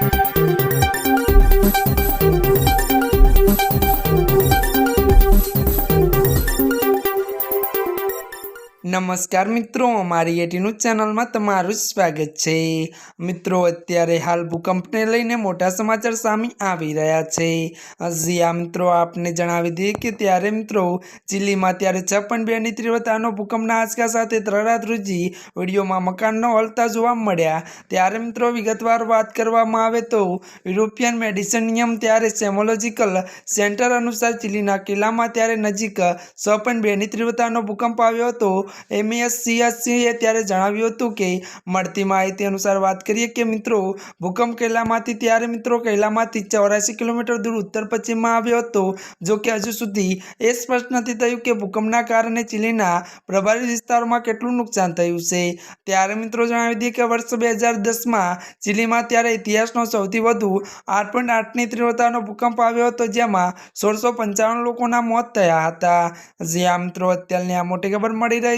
Thank you. નમસ્કાર મિત્રો, અમારી એટીનું ચેનલમાં તમારું સ્વાગત છે. મિત્રો, અત્યારે હાલ ભૂકંપને લઈને મોટા સમાચાર સામે આવી રહ્યા છે. હજી આ મિત્રો, આપને જણાવી દઈએ કે ત્યારે, મિત્રો, ચીલીમાં ત્યારે છપ્પન બેની તીવ્રતાનો ભૂકંપના આંચકા સાથે ત્રરાત રોજી વિડીયોમાં મકાનનો હલતા જોવા મળ્યા. ત્યારે, મિત્રો, વિગતવાર વાત કરવામાં આવે તો યુરોપિયન મેડિસિન નિયમ ત્યારે સેમોલોજીકલ સેન્ટર અનુસાર ચીલીના કિલ્લામાં ત્યારે નજીક છપ્પન બેની તીવ્રતાનો ભૂકંપ આવ્યો હતો. એમએસસીએસસીએ ત્યારે જણાવ્યું હતું કે મળતી માહિતી અનુસાર વાત કરીએ કે મિત્રો, ભૂકંપ કૈલામાંથી ત્યારે મિત્રો કૈલામાંથી ચોરાસી કિલોમીટર દૂર ઉત્તર પશ્ચિમમાં આવ્યો હતો, જો કે હજુ સુધી એ સ્પષ્ટ નથી થયું કે ભૂકંપના કારણે ચીલીના પ્રભાવિત વિસ્તારોમાં કેટલું નુકસાન થયું છે. ત્યારે મિત્રો જણાવી દઈએ કે વર્ષ બે હજાર દસમાં ચીલીમાં ત્યારે ઇતિહાસનો સૌથી વધુ આઠ પોઈન્ટ આઠની તીવ્રતાનો ભૂકંપ આવ્યો હતો, જેમાં સોળસો પંચાવન લોકોના મોત થયા હતા. જ્યાં મિત્રો, અત્યારની આ મોટી ખબર મળી રહી